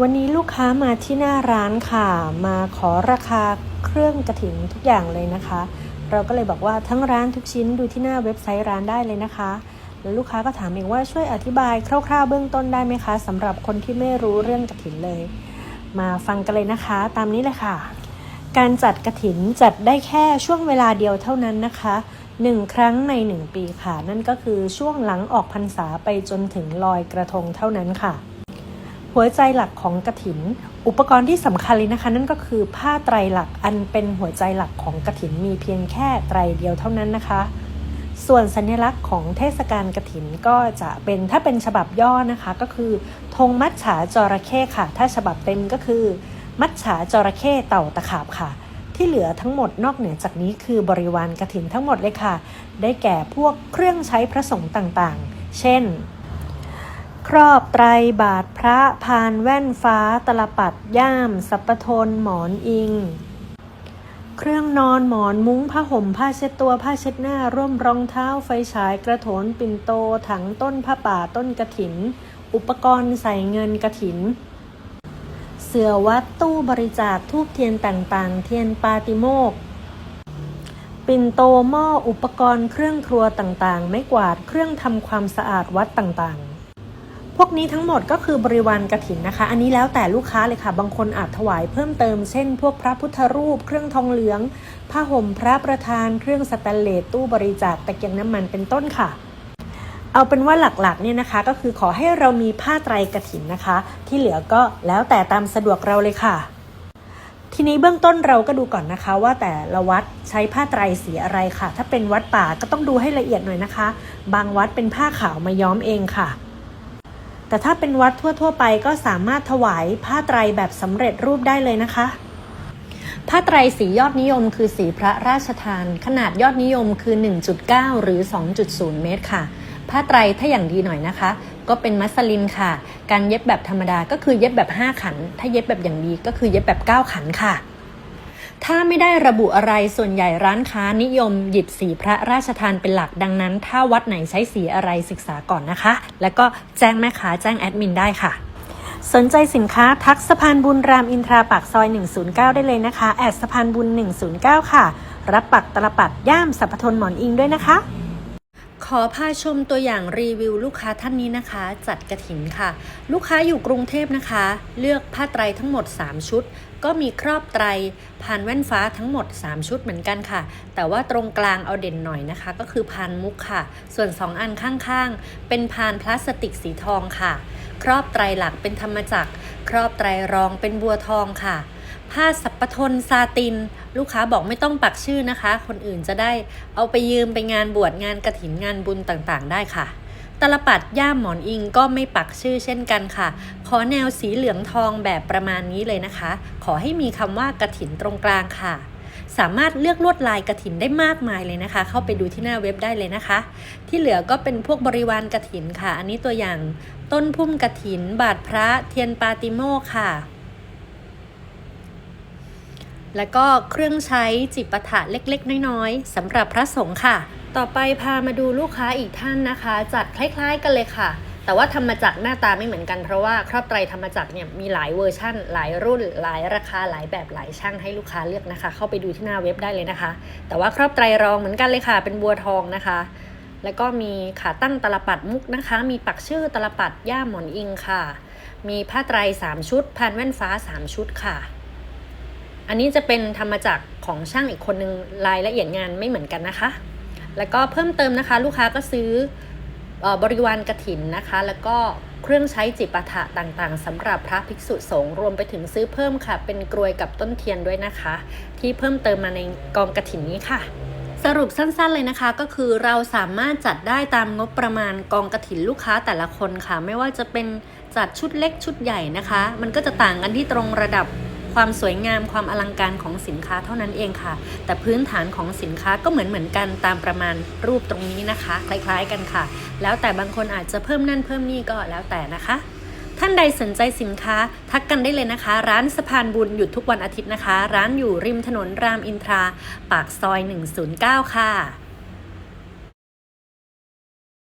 วันนี้ลูกค้ามาที่หน้าร้านค่ะ มาขอราคาเครื่องกระถิ่นทุกอย่างเลยนะคะ เราก็เลยบอกว่าทั้งร้านทุกชิ้นดูที่หน้าเว็บไซต์ร้านได้เลยนะคะ แล้วลูกค้าก็ถามเองว่าช่วยอธิบายคร่าวๆเบื้องต้นได้ไหมคะสำหรับคนที่ไม่รู้เรื่องกระถินเลย มาฟังกันเลยนะคะ ตามนี้เลยค่ะ การจัดกระถินจัดได้แค่ช่วงเวลาเดียวเท่านั้นนะคะหนึ่งครั้งในหนึ่งปีค่ะ นั่นก็คือช่วงหลังออกพรรษาไปจนถึงลอยกระทงเท่านั้นค่ะ หัวใจหลักของกระถิน อุปกรณ์ที่สำคัญเลยนะคะ นั่นก็คือผ้าไตรหลักอันเป็นหัวใจหลักของกระถินมีเพียงแค่ไตรเดียวเท่านั้นนะคะ ส่วนสัญลักษณ์ของเทศกาลกระถินก็จะเป็นถ้าเป็นฉบับย่อนะคะ ก็คือธงมัจฉาจระเข้ค่ะ ถ้าฉบับเต็มก็คือ มัจฉาจระเข้เต่าตะขาบค่ะ ที่เหลือทั้งหมดนอกเหนือจากนี้คือบริวารกระถินทั้งหมดเลยค่ะ ได้แก่พวกเครื่องใช้พระสงฆ์ต่างๆ เช่น ครอบไตรบาทพระพานแว่นฟ้าตลปัดย่าม สัปทนหมอนอิง เครื่องนอนหมอนมุ้งผ้าห่มผ้าเช็ดตัวผ้าเช็ดหน้า ร่มรองเท้าไฟฉายกระโถนปิ่นโตถังต้นผ้าป่าต้นกระถิน อุปกรณ์ใส่เงินกระถิน เสือวัดตู้บริจาคทูบเทียนต่างๆ เทียนปาติโมกปิ่นโตหม้ออุปกรณ์เครื่องครัวต่างๆ ไม่กวาดเครื่องทำความสะอาดวัดต่างๆ พวกนี้ทั้งหมดก็คือบริวารกระถินนะคะ อันนี้แล้วแต่ลูกค้าเลยค่ะ บางคนอาจถวายเพิ่มเติม เช่น พวกพระพุทธรูป เครื่องทองเหลือง ผ้าห่มพระประธาน เครื่องสแตนเลส ตู้บริจาค ตะเกียงน้ำมัน เป็นต้นค่ะ เอาเป็นว่าหลักๆเนี่ยนะคะ ก็คือขอให้เรามีผ้าไตรกฐินนะคะ ที่เหลือก็แล้วแต่ตามสะดวกเราเลยค่ะ ทีนี้เบื้องต้นเราก็ดูก่อนนะคะ ว่าแต่ละวัดใช้ผ้าไตรสีอะไรค่ะ ถ้าเป็นวัดป่าก็ต้องดูให้ละเอียดหน่อยนะคะ บางวัดเป็นผ้าขาวมาย้อมเองค่ะ แต่ถ้าเป็นวัดทั่ว ๆ ไปก็สามารถถวายผ้าไตรแบบสำเร็จรูปได้เลยนะคะ ผ้าไตรสียอดนิยมคือสีพระราชทาน ขนาดยอดนิยมคือ 1.9 หรือ 2.0 เมตรค่ะ ผ้าไตรถ้าอย่างดีหน่อยนะคะ ก็เป็นมัสลินค่ะ การเย็บแบบธรรมดาก็คือเย็บแบบ 5 ขัน ถ้าเย็บแบบอย่างดีก็คือเย็บแบบ 9 ขันค่ะ ถ้าไม่ได้ระบุอะไรส่วนใหญ่ร้านค้านิยมหยิบสีพระราชทานเป็นหลักดังนั้น ถ้าวัดไหนใช้สีอะไรศึกษาก่อนนะคะ แล้วก็แจ้งแม่ค้าแจ้งแอดมินได้ค่ะ สนใจสินค้าทักสะพานบุญรามอินทราปากซอย 109 ได้เลยนะคะ แอดสะพานบุญ 109 ค่ะ รับปักตลปัดย่ามสัพพทนหมอนอิงด้วยนะคะ ขอพาชมตัวอย่างรีวิวลูกค้าท่านนี้นะคะ จัดกระถินค่ะ ลูกค้าอยู่กรุงเทพนะคะ เลือกผ้าไตรทั้งหมด 3 ชุด ก็มีครอบไตรพานแว่นฟ้าทั้งหมด 3 ชุดเหมือนกันค่ะ แต่ว่าตรงกลางเอาเด่นหน่อยนะคะ ก็คือพานมุกค่ะ ส่วน 2 อันข้างๆ เป็นพานพลาสติกสีทองค่ะ ครอบไตรหลักเป็นธรรมจักร ครอบไตรรองเป็นบัวทองค่ะ ผ้าสัปปทนซาติน ลูกค้าบอกไม่ต้องปักชื่อนะคะ คนอื่นจะได้เอาไปยืมไปงานบวชงานกระถินงานบุญต่างๆ ได้ค่ะตลปัดย่ามหมอนอิงก็ไม่ปักชื่อเช่นกันค่ะ ขอแนวสีเหลืองทองแบบประมาณนี้เลยนะคะ ขอให้มีคำว่ากระถินตรงกลางค่ะ สามารถเลือกลวดลายกระถินได้มากมายเลยนะคะ เข้าไปดูที่หน้าเว็บได้เลยนะคะ ที่เหลือก็เป็นพวกบริวารกระถินค่ะ อันนี้ตัวอย่างต้นพุ่มกระถิน บาทพระเทียนปาติโมค่ะ แล้วก็เครื่องใช้จิปาถะเล็กๆ น้อยๆสำหรับพระสงฆ์ค่ะ ต่อไปพามาดูลูกค้าอีกท่านนะคะ จัดคล้ายๆ กันเลยค่ะ แต่ว่าธรรมจักรหน้าตาไม่เหมือนกันเพราะว่าครอบไตรธรรมจักรเนี่ยมีหลายเวอร์ชั่น หลายรุ่น หลายราคาหลายแบบหลายช่างให้ลูกค้าเลือกนะคะ เข้าไปดูที่หน้าเว็บได้เลยนะคะ แต่ว่าครอบไตรรองเหมือนกันเลยค่ะ เป็นบัวทองนะคะแล้วก็มีขาตั้งตลปัดมุกนะคะ มีปักชื่อตลปัดย่าหมอนอิงค่ะ มีผ้าไตรสามชุด พันแว่นฟ้าสามชุดค่ะ อันนี้จะเป็นธรรมจักของช่างอีกคนนึงรายละเอียดงานไม่เหมือนกันนะคะ แล้วก็เพิ่มเติมนะคะ ลูกค้าก็ซื้อออบริวารกระถินนะคะ แล้วก็เครื่องใช้จิปาถะต่างๆสำหรับพระภิกษุสงฆ์รวมไปถึงซื้อเพิ่มค่ะ เป็นกรวยกับต้นเทียนด้วยนะคะ ที่เพิ่มเติมมาในกองกระถินนี้ค่ะ สรุปสั้นๆเลยนะคะ ก็คือเราสามารถจัดได้ตามงบประมาณกองกระถินลูกค้าแต่ละคนค่ะ ไม่ว่าจะเป็นจัดชุดเล็กชุดใหญ่นะคะ มันก็จะต่างกันที่ตรงระดับ ความสวยงามความอลังการของสินค้าเท่านั้นเองค่ะ แต่พื้นฐานของสินค้าก็เหมือนเหมือนกันตามประมาณรูปตรงนี้นะคะ คล้ายๆกันค่ะ แล้วแต่บางคนอาจจะเพิ่มนั่นเพิ่มนี่ก็แล้วแต่นะคะท่านใดสนใจสินค้าทักกันได้เลยนะคะ ร้านสะพานบุญหยุดทุกวันอาทิตย์นะคะ ร้านอยู่ริมถนนรามอินทรา ปากซอย 109 ค่ะ